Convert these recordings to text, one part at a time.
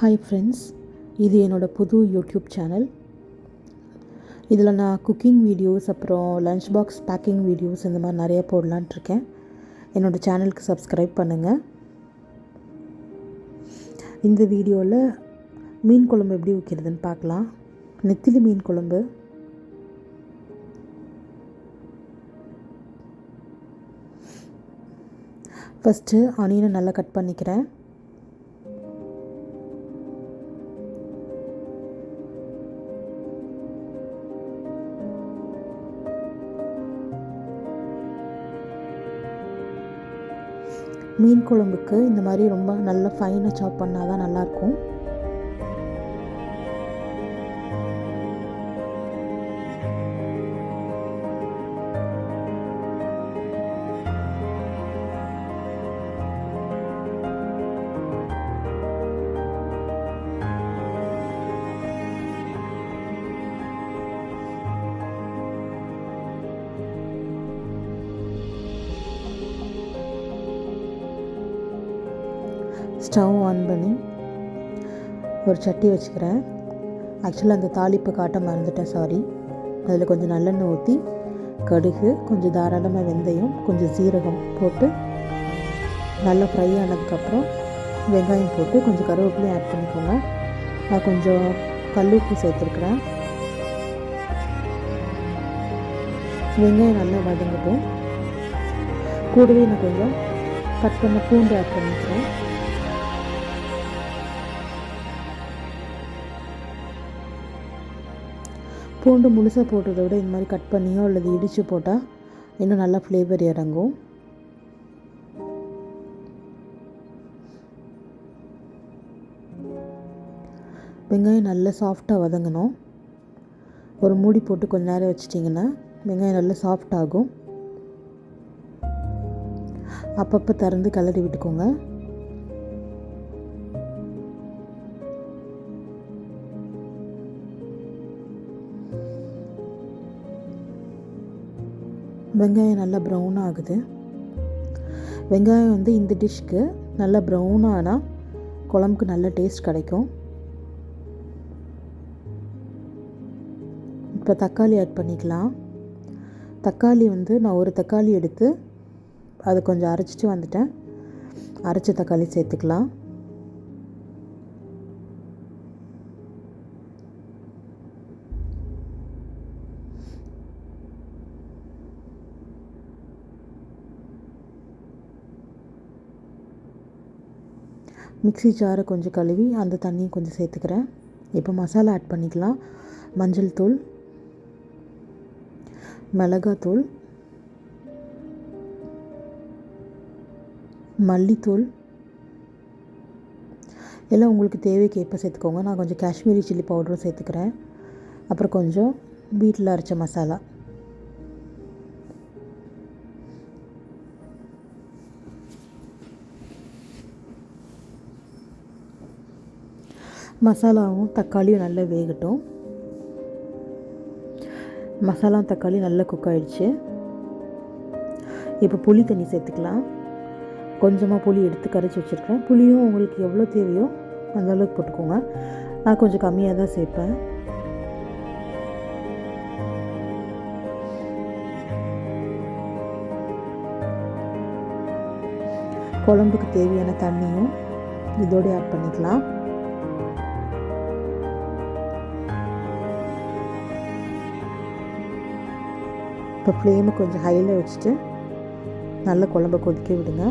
Hi friends இது என்னோடய புது யூடியூப் சேனல் இதில் நான் குக்கிங் வீடியோஸ் அப்புறம் லஞ்ச் பாக்ஸ் பேக்கிங் வீடியோஸ் இந்த மாதிரி நிறைய போடலான்ட்டு இருக்கேன். என்னோடய சேனலுக்கு சப்ஸ்கிரைப் பண்ணுங்கள் இந்த வீடியோவில் மீன் குழம்பு எப்படி வைக்கிறதுன்னு பார்க்கலாம். நெத்திலி மீன் குழம்பு. ஃபஸ்ட்டு ஆனியனை நல்லா கட் பண்ணிக்கிறேன். மீன் குழம்புக்கு இந்த மாதிரி ரொம்ப நல்லா ஃபைனாக சாப் பண்ணால் தான் நல்லாயிருக்கும். ஸ்டவ் ஆன் பண்ணி ஒரு சட்டி வச்சுக்கிறேன். ஆக்சுவலாக அந்த தாளிப்பு காட்ட மறந்துட்டேன் சாரி அதில் கொஞ்சம் நல்லெண்ணெய் ஊற்றி கடுகு கொஞ்சம் தாராளமாக வெந்தயம் கொஞ்சம் சீரகம் போட்டு நல்லா ஃப்ரை ஆனதுக்கப்புறம் வெங்காயம் போட்டு கொஞ்சம் கருவேப்பிலையும் ஆட் பண்ணிக்கோங்க. நான் கொஞ்சம் கல்லுப்பு சேர்த்துருக்குறேன். வெங்காயம் நல்லா வதங்கட்டும். கூடவே நான் கொஞ்சம் கட் பண்ண பூண்டு ஆட் பண்ணிக்கிறேன். பூண்டு முழுசாக போடுறத விட இந்த மாதிரி கட் பண்ணியோ அல்லது இடித்து போட்டால் இன்னும் நல்லா ஃப்ளேவர் இறங்கும். வெங்காயம் நல்லா சாஃப்டாக வதங்கணும். ஒரு மூடி போட்டு கொஞ்ச நேரம் வச்சிட்டிங்கன்னா வெங்காயம் நல்லா சாஃப்ட் ஆகும். அப்பப்போ திறந்து கிளறி விட்டுக்கோங்க. வெங்காயம் நல்லா ப்ரௌன் ஆகுது. வெங்காயம் வந்து இந்த டிஷ்க்கு நல்லா ப்ரௌன் ஆனால் குழம்புக்கு நல்ல டேஸ்ட் கிடைக்கும். இப்போ தக்காளி ஆட் பண்ணிக்கலாம். தக்காளி வந்து நான் ஒரு தக்காளி எடுத்து அதை கொஞ்சம் அரைச்சிட்டு வந்துட்டேன். அரைச்ச தக்காளி சேர்த்துக்கலாம். மிக்ஸி ஜாரை கொஞ்சம் கழுவி அந்த தண்ணியை கொஞ்சம் சேர்த்துக்கிறேன். இப்போ மசாலா ஆட் பண்ணிக்கலாம். மஞ்சள் தூள் மிளகாத்தூள் மல்லித்தூள். எல்லாம் உங்களுக்கு தேவைக்கு எப்போ சேர்த்துக்கோங்க. நான் கொஞ்சம் காஷ்மீரி சில்லி பவுடரும் சேர்த்துக்கிறேன். அப்புறம் கொஞ்சம் வீட்டில் அரைச்ச மசாலா. மசாலாவும் தக்காளியும் நல்லா வேகட்டும். மசாலா தக்காளி நல்லா குக் ஆகிடுச்சு இப்போ புளி தண்ணி சேர்த்துக்கலாம். கொஞ்சமாக புளி எடுத்து கரைச்சி வச்சுருக்கேன். புளியும் உங்களுக்கு எவ்வளோ தேவையோ அந்த அளவுக்கு போட்டுக்கோங்க. நான் கொஞ்சம் கம்மியாக தான் சேர்ப்பேன். குழம்புக்கு தேவையான தண்ணியும் இதோடு ஆட் பண்ணிக்கலாம். இப்போ ஃப்ளேமை கொஞ்சம் ஹையில் வச்சுட்டு நல்ல குழம்ப கொதிக்க விடுங்க.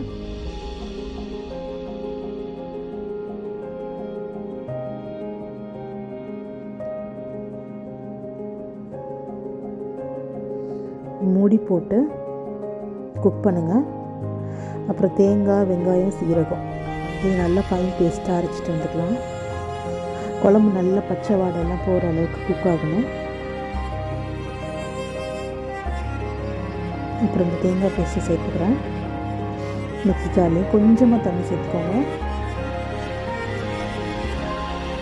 மூடி போட்டு குக் பண்ணுங்கள் அப்புறம் தேங்காய் வெங்காயம் சீரகம். இது நல்லா ஃபைன் பேஸ்ட்டாக அரைச்சிட்டு வந்துக்கலாம். குழம்பு நல்லா பச்சை வாடெல்லாம் போகிற அளவுக்கு குக் ஆகணும். அப்புறம் இந்த தேங்காய் பேஸ்ட்டு சேர்த்துக்கிறேன். மிக்ஸி ஜார்லேயும் கொஞ்சமாக தண்ணி சேர்த்துக்கோங்க.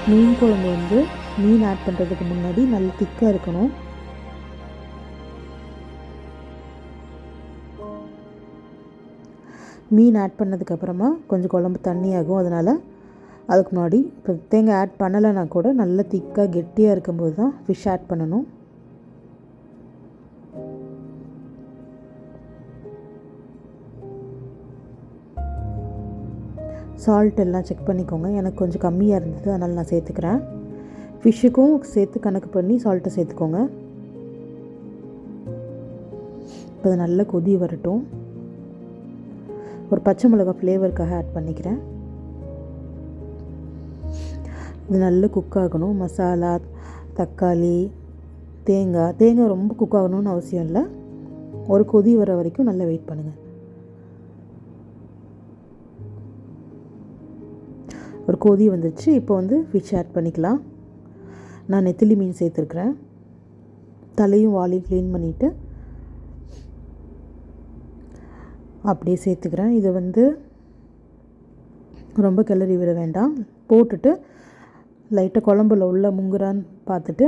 மீன் குழம்பு வந்து மீன் ஆட் பண்ணுறதுக்கு முன்னாடி நல்லா திக்காக இருக்கணும். மீன் ஆட் பண்ணதுக்கப்புறமா கொஞ்சம் குழம்பு தண்ணியாகும் அதனால் அதுக்கு முன்னாடி இப்போ தேங்காய் ஆட் பண்ணலைன்னா கூட நல்லா திக்காக கெட்டியாக இருக்கும்போது தான் ஃபிஷ் ஆட் பண்ணணும். சால்ட் எல்லாம் செக் பண்ணிக்கோங்க. எனக்கு கொஞ்சம் கம்மியாக இருந்தது அதனால் நான் சேர்த்துக்கிறேன். ஃபிஷ்ஷுக்கும் சேர்த்து கணக்கு பண்ணி சால்ட்டை சேர்த்துக்கோங்க. இப்போ அது நல்லா கொதி வரட்டும். ஒரு பச்சை மிளகாய் ஃப்ளேவருக்காக ஆட் பண்ணிக்கிறேன். இது நல்லா குக் ஆகணும். மசாலா தக்காளி தேங்காய். தேங்காய் ரொம்ப குக் ஆகணும்னு அவசியம் இல்லை. ஒரு கொதி வர வரைக்கும் நல்லா வெயிட் பண்ணுங்கள் ஒரு கொதி வந்துடுச்சு இப்போ வந்து ஃபிஷ் ஆட் பண்ணிக்கலாம். நான் நெத்திலி மீன் சேர்த்துருக்குறேன். தலையும் வாலையும் க்ளீன் பண்ணிவிட்டு அப்படியே சேர்த்துக்கிறேன். இதை வந்து ரொம்ப கிளறி விட வேண்டாம். போட்டுட்டு லைட்டாக குழம்புல உள்ள முங்குறான்னு பார்த்துட்டு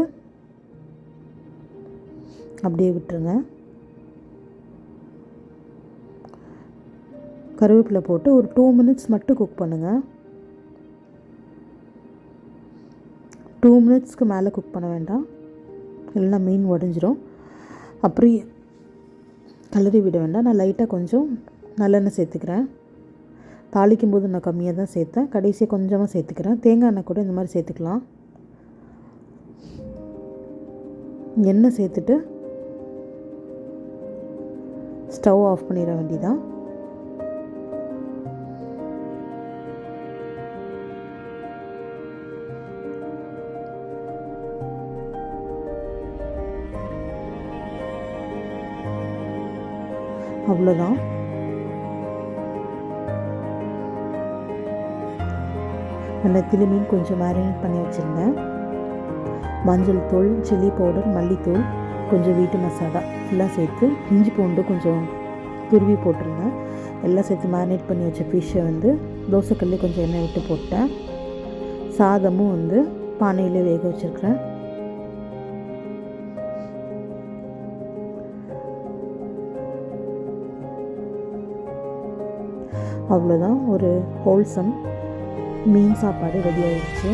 அப்படியே விட்டுருங்க. கருவேப்பிலை போட்டு ஒரு டூ மினிட்ஸ் மட்டும் குக் பண்ணுங்கள் டூ மினிட்ஸ்க்கு மேலே குக் பண்ண வேண்டாம். இல்லைன்னா மீன் உடஞ்சிரும். அப்படி கலரி விட வேண்டாம். நான் லைட்டாக கொஞ்சம் நல்லெண்ணெய் சேர்த்துக்கிறேன். தாளிக்கும் போது நான் கம்மியாக தான் சேர்த்தேன். கடைசியாக கொஞ்சமாக சேர்த்துக்கிறேன். தேங்காய் எண்ணெய் கூட இந்த மாதிரி சேர்த்துக்கலாம். எண்ணெய் சேர்த்துட்டு ஸ்டவ் ஆஃப் பண்ணிட வேண்டியதான் அவ்வளோதான் நெத்திலி திரும்பியும் கொஞ்சம் மேரினேட் பண்ணி வச்சுருந்தேன். மஞ்சள் தூள் சில்லி பவுடர் மல்லித்தூள் கொஞ்சம் வீட்டு மசாலா எல்லாம் சேர்த்து இஞ்சி பூண்டு கொஞ்சம் துருவி போட்டிருந்தேன். எல்லாம் சேர்த்து மேரினேட் பண்ணி வச்ச ஃபிஷ்ஷை வந்து தோசைக்கல்லே கொஞ்சம் எண்ணெய் விட்டு போட்டேன். சாதமும் வந்து பானையிலே வேக வச்சுருக்கிறேன். அவ்வளோதான் ஒரு ஹோல்சம் மீன் சாப்பாடு ரெடி ஆயிடுச்சு.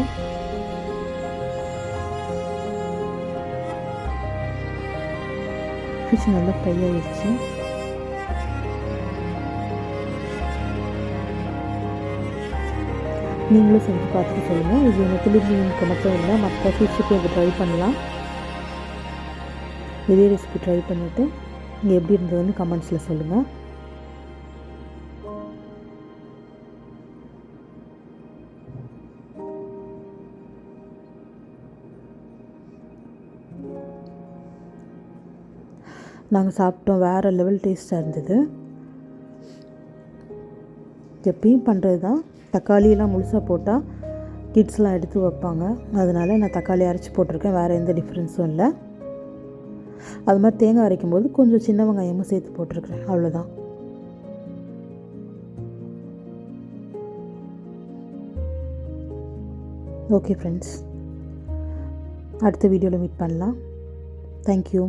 ஃபிஷ் நல்லா ஃப்ரை ஆயிடுச்சு. நீங்களும் செஞ்சு பார்த்துட்டு சொல்லுங்கள் இது எனக்கு மீனுக்கு மட்டும் இல்லை மற்ற ஃபிஷ்ஷுக்கு இது ட்ரை பண்ணலாம். இதே ரெசிபி ட்ரை பண்ணிவிட்டு இங்கே எப்படி இருந்ததுன்னு கமெண்ட்ஸில் சொல்லுங்கள் நாங்கள் சாப்பிட்டோம் வேறு லெவல் டேஸ்ட்டாக இருந்தது. எப்பயும் பண்ணுறது தான். தக்காளியெல்லாம் முழுசாக போட்டால் கிட்ஸ்லாம் எடுத்து வைப்பாங்க. அதனால் நான் தக்காளி அரைச்சி போட்டிருக்கேன். வேறு எந்த டிஃப்ரென்ஸும் இல்லை. அது மாதிரி தேங்காய் அரைக்கும் போது கொஞ்சம் சின்ன வெங்காயமும் சேர்த்து போட்டிருக்கிறேன். அவ்வளோதான் ஓகே ஃப்ரெண்ட்ஸ் அடுத்த வீடியோவில் மீட் பண்ணலாம். தேங்க்யூ